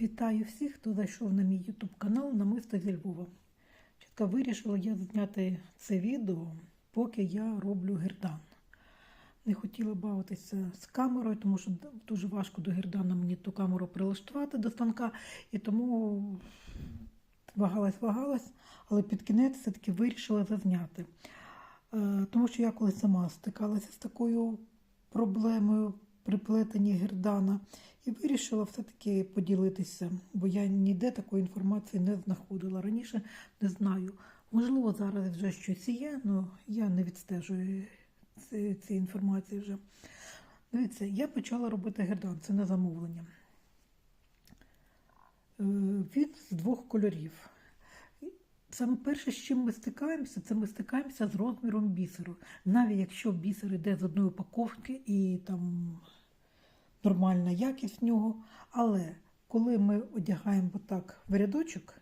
Вітаю всіх, хто зайшов на мій YouTube канал Намисто зі Львова. Чітко вирішила я зняти це відео, поки я роблю гердан. Не хотіла бавитися з камерою, тому що дуже важко до гердана мені ту камеру прилаштувати до станка, і тому вагалась, вагалась, але під кінець все-таки вирішила зазняти. Е, Тому що я колись сама стикалася з такою проблемою при плетенні гердана і вирішила все-таки поділитися, бо я ніде такої інформації не знаходила. Раніше не знаю. Можливо, зараз вже щось є, але я не відстежую ці- інформації вже. Дивіться, я почала робити гердан, це на замовлення. Е, Він з двох кольорів. Саме перше, з чим ми стикаємося, це ми стикаємося з розміром бісеру. Навіть якщо бісер йде з одної упаковки і там нормальна якість в нього. Але коли ми одягаємо отак в рядочок,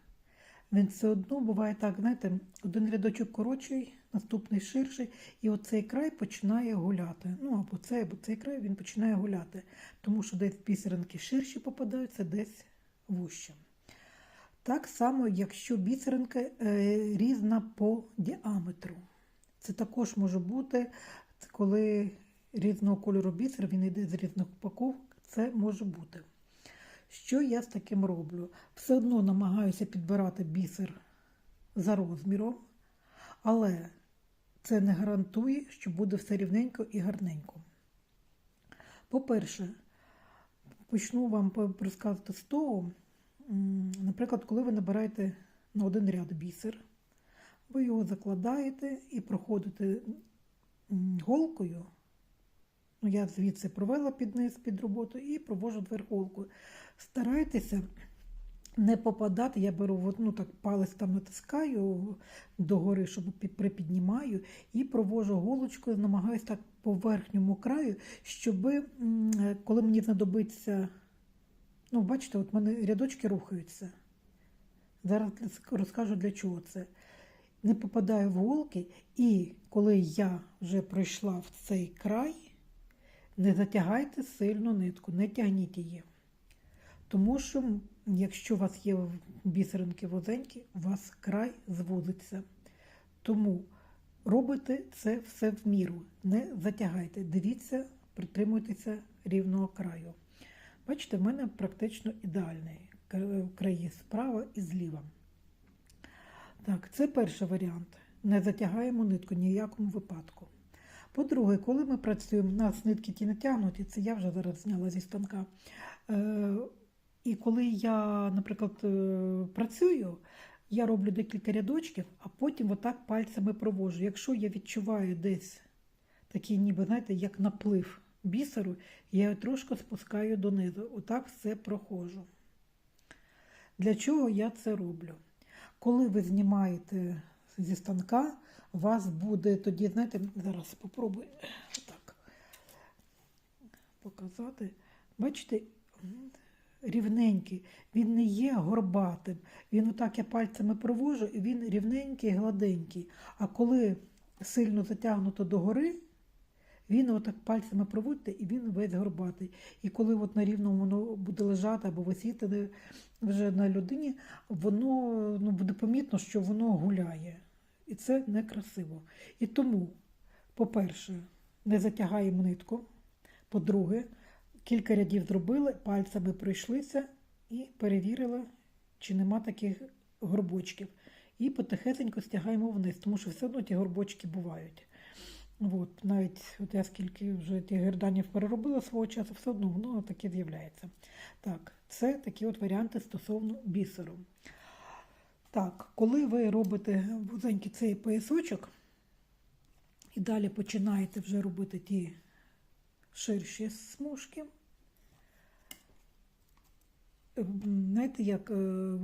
він все одно буває так, знаєте, один рядочок коротший, наступний ширший, і оцей край починає гуляти. Ну, або цей, або цей край він починає гуляти, тому що десь бісеринки ширші попадаються, десь вужче. Так само, якщо бісеринка е, різна по діаметру. Це також може бути, це коли різного кольору бісер, він йде з різних упаковок, це може бути. Що я з таким роблю? Все одно намагаюся підбирати бісер за розміром, але це не гарантує, що буде все рівненько і гарненько. По-перше, почну вам розказувати з того, наприклад, коли ви набираєте на один ряд бісер, ви його закладаєте і проходите голкою. Ну, я звідси провела під низ під роботу і провожу вверх. Старайтеся не попадати, я беру ну, так, палець там натискаю догори, щоб припіднімаю, і провожу голочкою, намагаюся так по верхньому краю, щоб коли мені знадобиться, ну, бачите, от мене рядочки рухаються. Зараз розкажу для чого це. Не попадаю в голки, і коли я вже пройшла в цей край, не затягайте сильно нитку, не тягніть її. Тому що, якщо у вас є бісеринки вузенькі, у вас край звузиться. Тому робите це все в міру, не затягайте. Дивіться, притримуйтеся рівного краю. Бачите, в мене практично ідеальний кра- краї справа і зліва. Так, це перший варіант. Не затягаємо нитку ні в якому випадку. По-друге, коли ми працюємо, у нас нитки ті натягнуті, це я вже зараз зняла зі станка. Е, і коли я, наприклад, е, працюю, я роблю декілька рядочків, а потім отак пальцями провожу. Якщо я відчуваю десь такий, ніби, знаєте, як наплив бісеру, я його трошки спускаю донизу. Отак все проходжу. Для чого я це роблю? Коли ви знімаєте зі станка, вас буде тоді, знаєте, зараз спробую так показати. Бачите, рівненький, він не є горбатим. Він отак я пальцями провожу, і він рівненький, гладенький. А коли сильно затягнуто догори, він отак пальцями проводите, і він весь горбатий. І коли от на рівному воно буде лежати або висіти вже на людині, воно ну, буде помітно, що воно гуляє. І це некрасиво. І тому, по-перше, не затягаємо нитку. По-друге, кілька рядів зробили, пальцями пройшлися і перевірили, чи нема таких горбочків. І потихесенько стягаємо вниз, тому що все одно ті горбочки бувають. От, навіть от я скільки вже тих герданів переробила свого часу, все одно воно таке з'являється. Так, це такі от варіанти стосовно бісеру. Так, коли ви робите вузенький цей поясочок, і далі починаєте вже робити ті ширші смужки. Е, Знаєте, як е,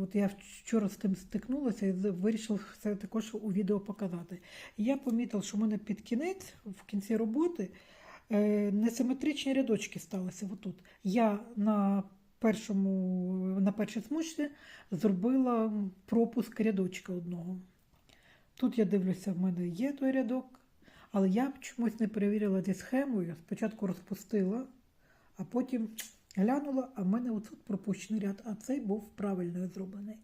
от я вчора з тим стикнулася і вирішив це також у відео показати. Я помітила, що в мене під кінець, в кінці роботи, е, несиметричні рядочки сталися отут. Я на першому, на першій смужці зробила пропуск рядочка одного. Тут я дивлюся, в мене є той рядок, але я чомусь не перевірила зі схемою. Спочатку розпустила, а потім глянула, а в мене отут пропущений ряд, а цей був правильно зроблений.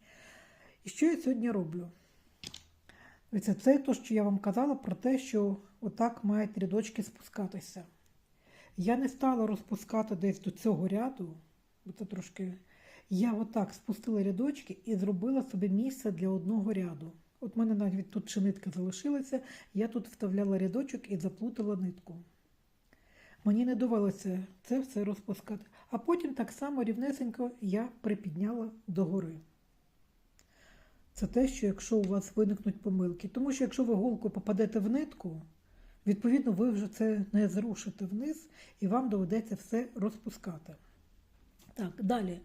І що я сьогодні роблю? Це, те, що я вам казала про те, що отак мають рядочки спускатися. Я не стала розпускати десь до цього ряду, бо це трошки. Я отак спустила рядочки і зробила собі місце для одного ряду. От в мене навіть тут ще нитка залишилася, я тут вставляла рядочок і заплутала нитку. Мені не довелося це все розпускати. А потім так само рівнесенько я припідняла догори. Це те, що якщо у вас виникнуть помилки. Тому що якщо ви голку попадете в нитку, відповідно, ви вже це не зрушите вниз і вам доведеться все розпускати. Так, далі.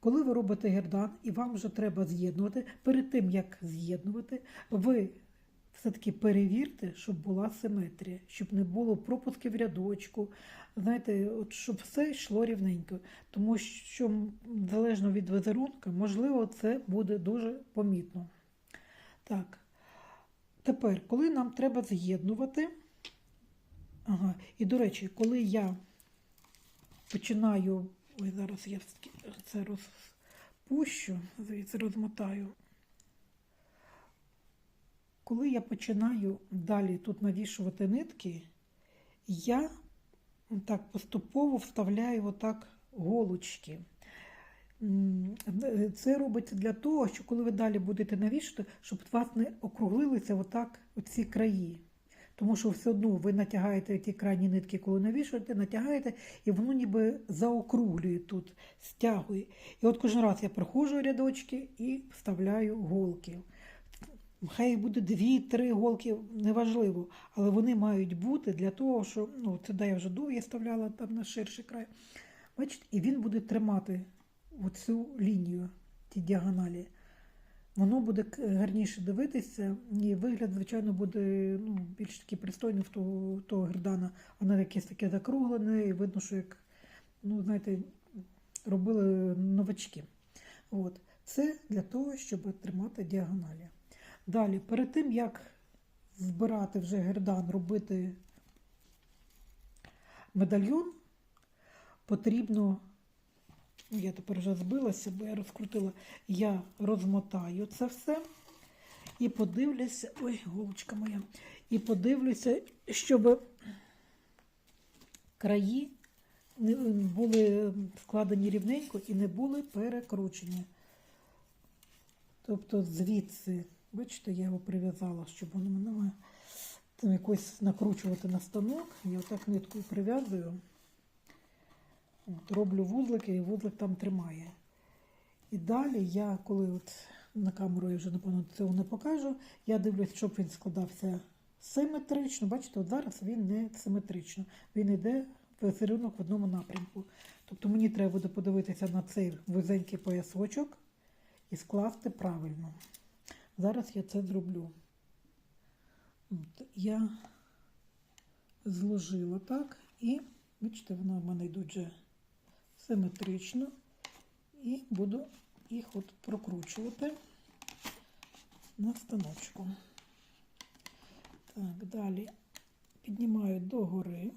Коли ви робите гердан і вам вже треба з'єднувати, перед тим як з'єднувати, ви все-таки перевірте, щоб була симетрія, щоб не було пропусків в рядочку. Знаєте, от щоб все йшло рівненько. Тому що, залежно від візерунка, можливо, це буде дуже помітно. Так, тепер, коли нам треба з'єднувати, ага, і до речі, коли я починаю. Ой, зараз я це розпущу, звідси розмотаю. Коли я починаю далі тут навішувати нитки, я так поступово вставляю отак голочки. Це робиться для того, що коли ви далі будете навішувати, щоб у вас не округлилися отак оці краї. Тому що все одно ви натягаєте ті крайні нитки, коли навішуєте, натягаєте, і воно ніби заокруглює тут, стягує. І от кожен раз я проходжу рядочки і вставляю голки. Хай буде дві-три голки, неважливо, але вони мають бути для того, що ну, це я вже довгі ставляла там на ширший край. Бачите, і він буде тримати оцю лінію, ті діагоналі. Воно буде гарніше дивитися, і вигляд, звичайно, буде ну, більш такий пристойний в того, того гердана. Воно якесь таке закруглене, і видно, що як, ну, знаєте, робили новачки. От. Це для того, щоб тримати діагоналі. Далі, перед тим, як збирати вже гердан, робити медальйон, потрібно, я тепер вже збилася, бо я розкрутила, я розмотаю це все і подивлюся, ой, голочка моя, і подивлюся, щоб краї були складені рівненько і не були перекручені. Тобто звідси, бачите, я його прив'язала, щоб воно мене якось накручувати на станок. Я отак ниткою прив'язую. Роблю вузлики, і вузлик там тримає. І далі я, коли от на камеру я вже, напевно, цього не покажу, я дивлюсь, щоб він складався симетрично. Бачите, от зараз він не симетрично. Він йде в візерунок в одному напрямку. Тобто мені треба буде подивитися на цей вузенький поясочок і скласти правильно. Зараз я це зроблю. От, я зложила так, і, бачите, воно в мене йдуть вже симетрично. І буду їх от прокручувати на станочку. Так, далі піднімаю догори.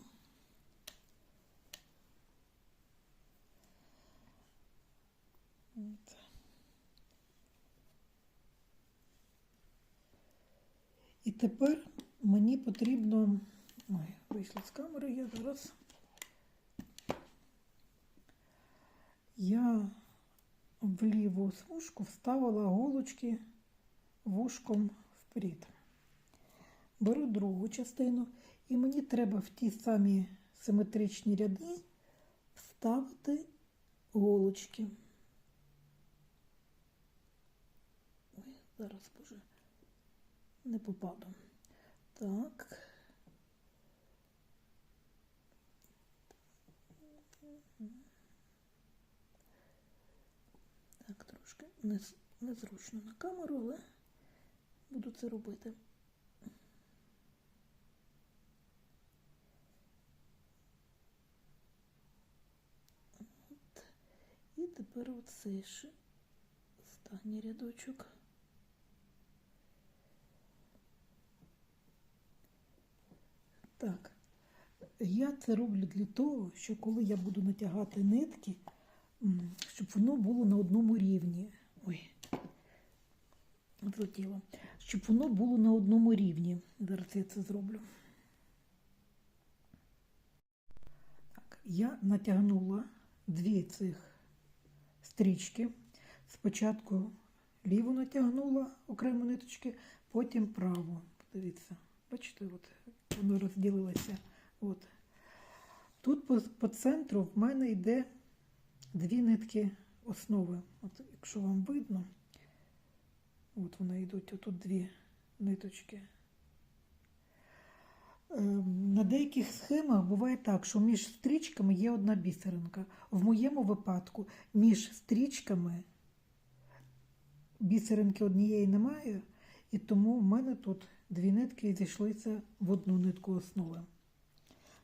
От. І тепер мені потрібно. Ой, вийшла з камери, я зараз. Я в ліву смужку вставила голочки вушком вперед. Беру другу частину, і мені треба в ті самі симетричні ряди вставити голочки. Ой, зараз боже, не попаду. Так трошки нез- незручно на камеру, але буду це робити. От. І тепер оцей ще останній рядочок. Так. Я це роблю для того, що коли я буду натягати нитки, щоб воно було на одному рівні. Ой, отлетіло. Щоб воно було на одному рівні. Зараз я це зроблю. Так, я натягнула дві цих стрічки. Спочатку ліву натягнула окремо ниточки, потім праву. Подивіться, бачите, от воно розділилося. От. Тут по, по центру в мене йде дві нитки основи. От, якщо вам видно, от вони йдуть, отут дві ниточки. Ем, На деяких схемах буває так, що між стрічками є одна бісеринка. В моєму випадку між стрічками бісеринки однієї немає, і тому в мене тут дві нитки зійшлися в одну нитку основи.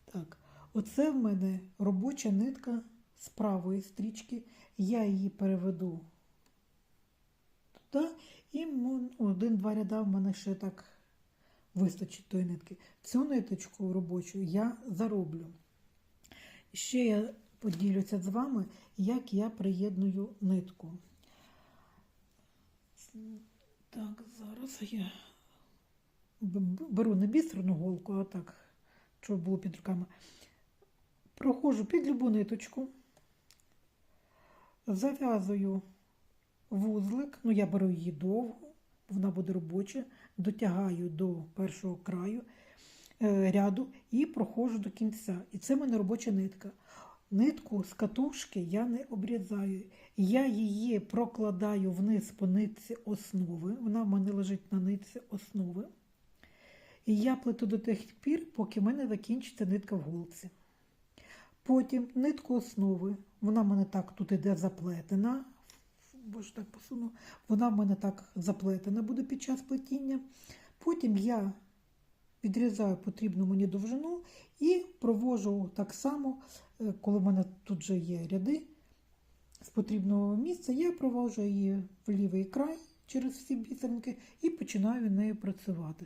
Так, оце в мене робоча нитка з правої стрічки. Я її переведу туди, і один-два ряда в мене ще так вистачить тої нитки. Цю ниточку робочу я зароблю. Ще я поділюся з вами, як я приєдную нитку. Так, зараз я беру не бісерну голку, а так, щоб було під руками. Проходжу під любу ниточку, зав'язую вузлик, ну я беру її довго, вона буде робоча, дотягаю до першого краю е, ряду і проходжу до кінця. І це в мене робоча нитка. Нитку з катушки я не обрізаю. Я її прокладаю вниз по нитці основи. Вона в мене лежить на нитці основи. І я плету до тих пір, поки в мене закінчиться нитка в голці. Потім нитку основи, вона в мене так тут іде заплетена. Боже, так посуну. Вона в мене так заплетена буде під час плетіння. Потім я відрізаю потрібну мені довжину і провожу так само, е, коли в мене тут вже є ряди з потрібного місця, я провожу її в лівий край через всі бісеринки і починаю нею працювати.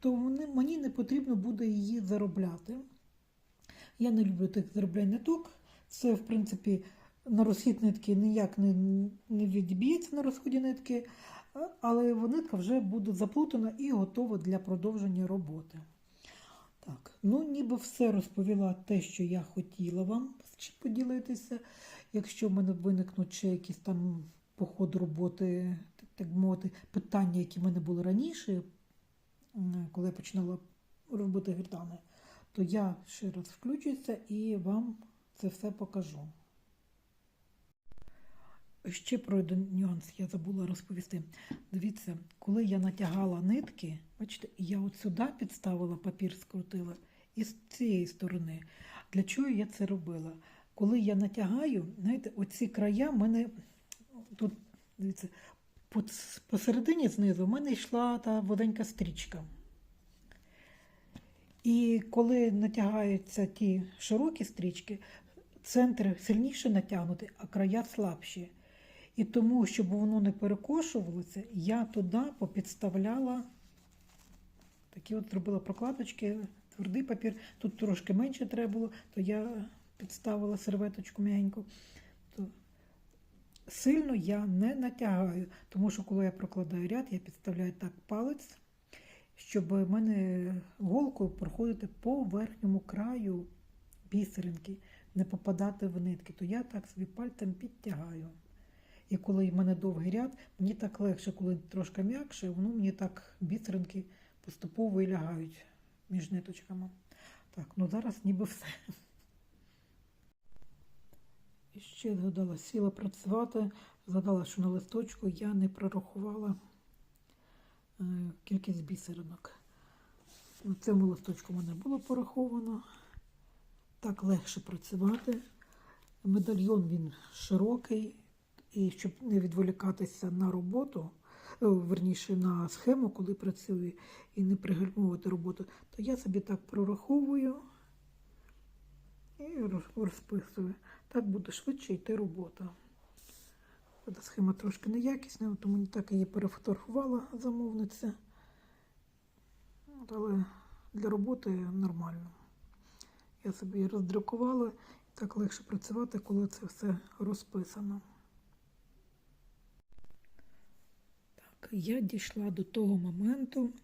Тобто мені не потрібно буде її заробляти. Я не люблю тих зароблянь ниток. Це, в принципі, на розхід нитки ніяк не, не відб'ється на розході нитки, але нитка вже буде заплутана і готова для продовження роботи. Так, ну ніби все розповіла те, що я хотіла вам поділитися. Якщо в мене виникнуть ще якісь там по ходу роботи, так, мовити, питання, які в мене були раніше, коли я починала робити гердани, то я ще раз включуся і вам це все покажу. Ще про один нюанс я забула розповісти. Дивіться, коли я натягала нитки, бачите, я от сюди підставила папір, скрутила, і з цієї сторони. Для чого я це робила? Коли я натягаю, знаєте, оці края в мене тут, дивіться, посередині знизу в мене йшла та воденька стрічка. І коли натягаються ті широкі стрічки, центр сильніше натягнутий, а края слабші. І тому, щоб воно не перекошувалося, я туди попідставляла такі от зробила прокладочки, твердий папір. Тут трошки менше треба було, то я підставила серветочку м'ягеньку. Сильно я не натягаю, тому що коли я прокладаю ряд, я підставляю так палець, щоб в мене голкою проходити по верхньому краю бісеринки, не попадати в нитки. То я так собі пальцем підтягаю. І коли в мене довгий ряд, мені так легше, коли трошки м'якше, воно мені так бісеринки поступово і лягають між ниточками. Так, ну зараз ніби все. І ще згадала, сіла працювати, згадала, що на листочку я не прорахувала е, кількість бісеринок. На цьому листочку мене було пораховано. Так легше працювати. Медальйон він широкий, і щоб не відволікатися на роботу, е, верніше на схему, коли працюю, і не пригальмовувати роботу, то я собі так прораховую і розписую. Так буде швидше йти робота. Правда, схема трошки неякісна, тому не так її перефотографувала замовниця. Але для роботи нормально. Я собі її роздрукувала. Так легше працювати, коли це все розписано. Так, я дійшла до того моменту,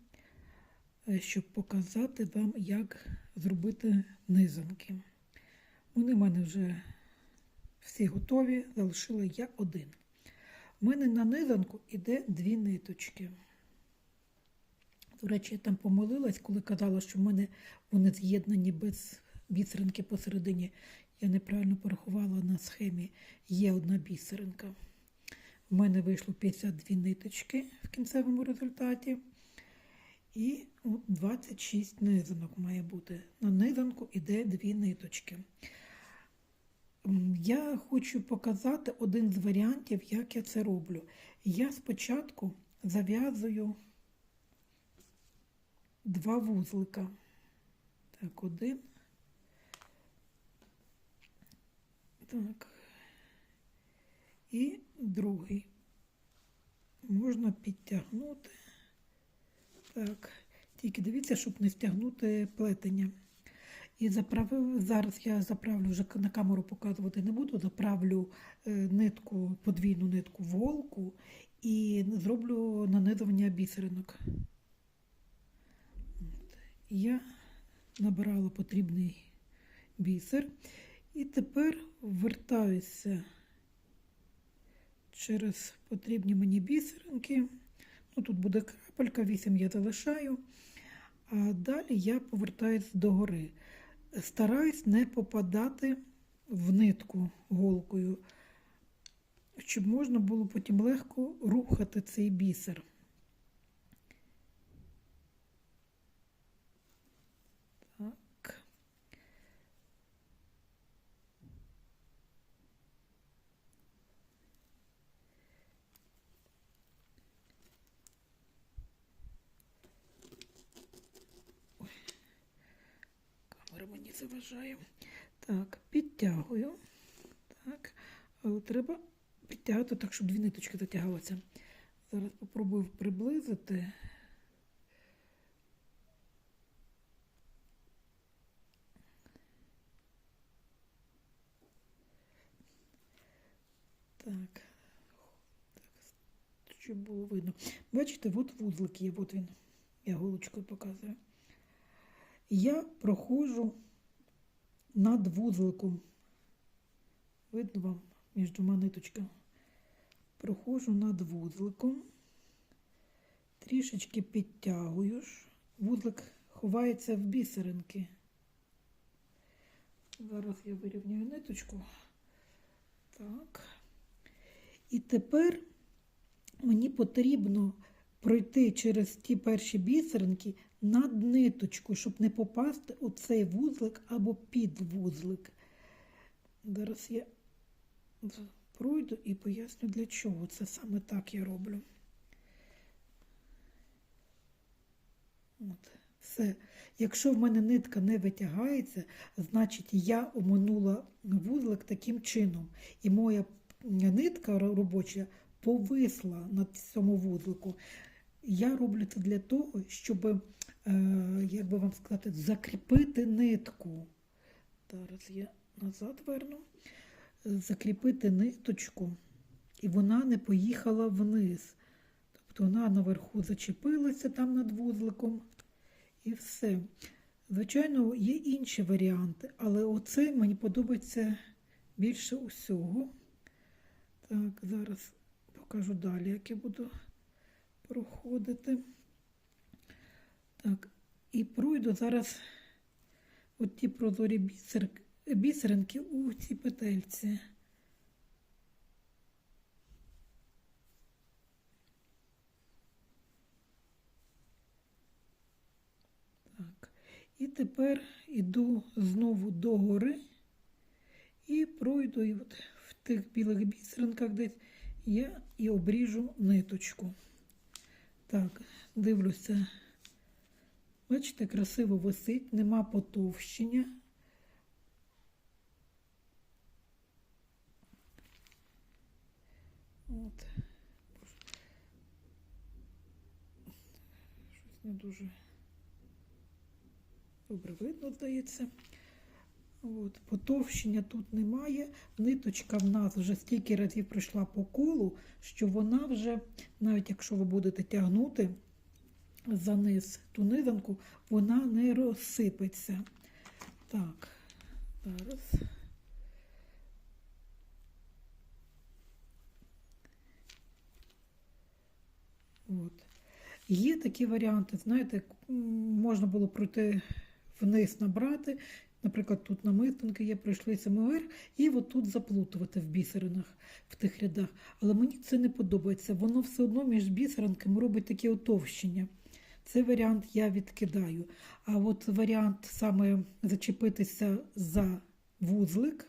е, щоб показати вам, як зробити низанки. Вони в мене вже всі готові, залишила я один. У мене на низанку йде дві ниточки. До речі, я там помилилась, коли казала, що в мене вони з'єднані без бісеринки посередині. Я неправильно порахувала на схемі. Є одна бісеринка. У мене вийшло 52 ниточки в кінцевому результаті. І 26 низанок має бути. На низанку йде дві ниточки. Я хочу показати один з варіантів, як я це роблю. Я спочатку зав'язую два вузлика. Так, один. Так. І другий. Можна підтягнути. Так. Тільки дивіться, щоб не стягнути плетення. І заправив, зараз я заправлю вже на камеру показувати не буду. Заправлю е, нитку, подвійну нитку волку і зроблю нанизування бісеринок. Я набирала потрібний бісер. І тепер вертаюся через потрібні мені бісеринки. Ну, тут буде крапелька, 8 я залишаю. А далі я повертаюсь догори. Стараюсь не попадати в нитку голкою, щоб можна було потім легко рухати цей бісер. Так. Камера мені. Так, підтягую. Так, але треба підтягувати так, щоб дві ниточки затягалися. Зараз попробую приблизити. Так. так, щоб було видно. Бачите, от вузлик є, от він. Я голочкою показую. Я проходжу над вузликом. Видно вам між двома ниточками. Проходжу над вузликом, трішечки підтягую. ж. Вузлик ховається в бісеринки. Зараз я вирівнюю ниточку. Так. І тепер мені потрібно пройти через ті перші бісеринки над ниточку, щоб не попасти у цей вузлик або під вузлик. Зараз я пройду і поясню, для чого це саме так я роблю. От, все. Якщо в мене нитка не витягається, значить я оминула вузлик таким чином. І моя нитка робоча повисла на цьому вузлику. Я роблю це для того, щоб, е, як би вам сказати, закріпити нитку. Зараз я назад верну. Закріпити ниточку, і вона не поїхала вниз. Тобто вона наверху зачепилася там над вузликом і все. Звичайно, є інші варіанти, але оцей мені подобається більше усього. Так, зараз покажу далі, як я буду проходити. Так, і пройду зараз от ті прозорі бісер, бісеринки у цій петельці. Так, і тепер іду знову до гори і пройду і от в тих білих бісеринках десь я і обріжу ниточку. Так, дивлюся. Бачите, красиво висить, нема потовщення. От. Щось не дуже добре видно, здається. От, потовщення тут немає. Ниточка в нас вже стільки разів пройшла по колу, що вона вже, навіть якщо ви будете тягнути за низ ту низанку, вона не розсипеться. Так, зараз. От. Є такі варіанти, знаєте, можна було пройти вниз набрати. Наприклад, тут намистинки є, пройшлися ми вверх, і от тут заплутувати в бісеринах, в тих рядах. Але мені це не подобається. Воно все одно між бісеринками робить таке отовщення. Цей варіант я відкидаю. А от варіант саме зачепитися за вузлик.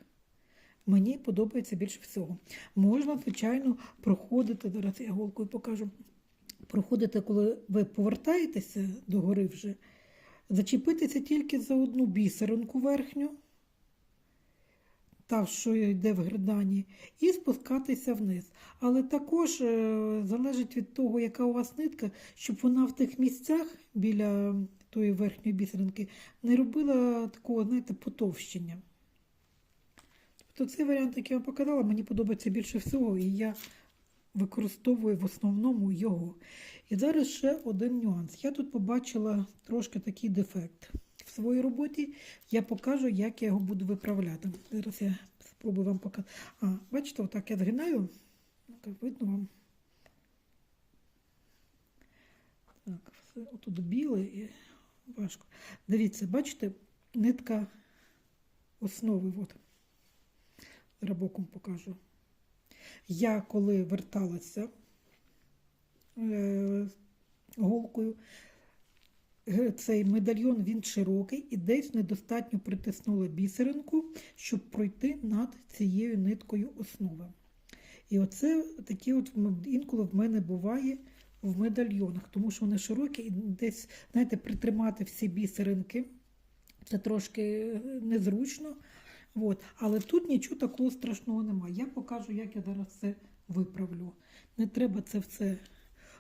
Мені подобається більше всього. Можна, звичайно, проходити. Зараз я голкою покажу. Проходити, коли ви повертаєтеся до гори вже, зачепитися тільки за одну бісеринку верхню, та, що йде в гридані, і спускатися вниз. Але також е, залежить від того, яка у вас нитка, щоб вона в тих місцях біля тої верхньої бісеринки не робила такого, знаєте, потовщення. Тобто цей варіант, який я вам показала, мені подобається більше всього, і я використовую в основному його. І зараз ще один нюанс. Я тут побачила трошки такий дефект. В своїй роботі я покажу, як я його буду виправляти. Зараз я спробую вам показати. А, бачите, отак я згинаю. Видно вам. Так, все отут біле і важко. Дивіться, бачите, нитка основи. От. Рабоком покажу. Я коли верталася е, голкою, е, цей медальйон він широкий і десь недостатньо притиснула бісеринку, щоб пройти над цією ниткою основи. І оце такі от інколи в мене буває в медальйонах, тому що вони широкі і десь, знаєте, притримати всі бісеринки. Це трошки е, незручно. От. Але тут нічого такого страшного немає. Я покажу, як я зараз це виправлю. Не треба це все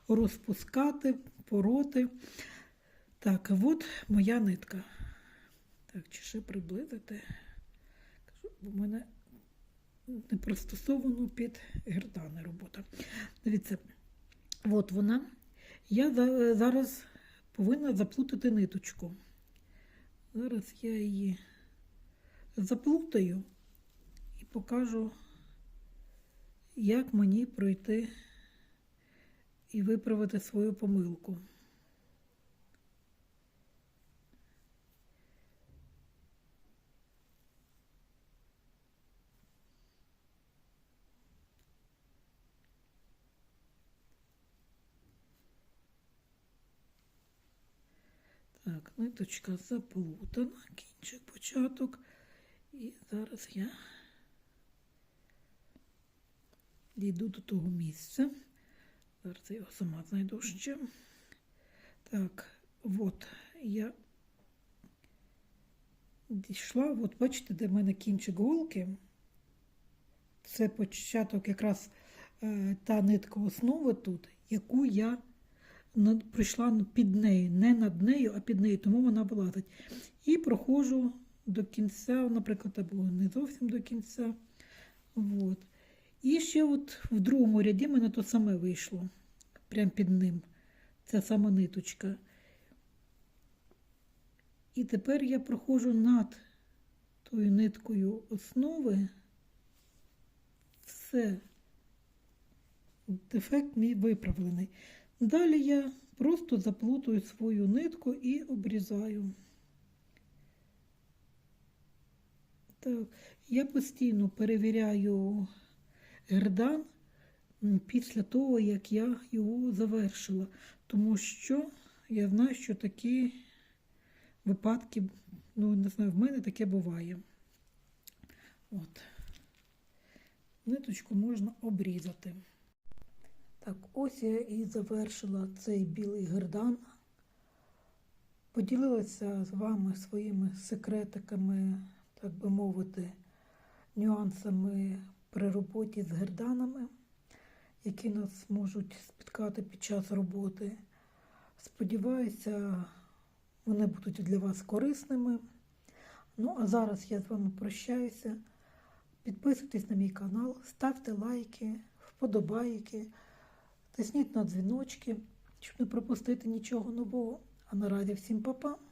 розпускати, пороти. Так, от моя нитка. Так, чи ще приблизити? Кажу, бо в мене не пристосовано під гердани робота. Дивіться, от вона. Я зараз повинна заплутати ниточку. Зараз я її заплутаю і покажу, як мені пройти і виправити свою помилку. Так, ниточка заплутана, кінчик початок. І зараз я дійду до того місця. Зараз я його сама знайду ще. Так, от я дійшла, от бачите, де в мене кінчик голки. Це початок якраз е, та нитка основи тут, яку я пройшла під нею, не над нею, а під нею, тому вона вилазить. І проходжу до кінця, наприклад, або не зовсім до кінця. От. І ще от в другому ряді мене то саме вийшло, прямо під ним. Ця сама ниточка. І тепер я проходжу над тою ниткою основи. Все. Дефект мій виправлений. Далі я просто заплутую свою нитку і обрізаю. Так, я постійно перевіряю гердан після того, як я його завершила, тому що я знаю, що такі випадки, ну, не знаю, в мене таке буває. От. Ниточку можна обрізати. Так, ось я і завершила цей білий гердан. Поділилася з вами своїми секретиками, так би мовити, нюансами при роботі з герданами, які нас можуть спіткати під час роботи. Сподіваюся, вони будуть для вас корисними. Ну, а зараз я з вами прощаюся. Підписуйтесь на мій канал, ставте лайки, вподобайки, тисніть на дзвіночки, щоб не пропустити нічого нового. А наразі всім па-па!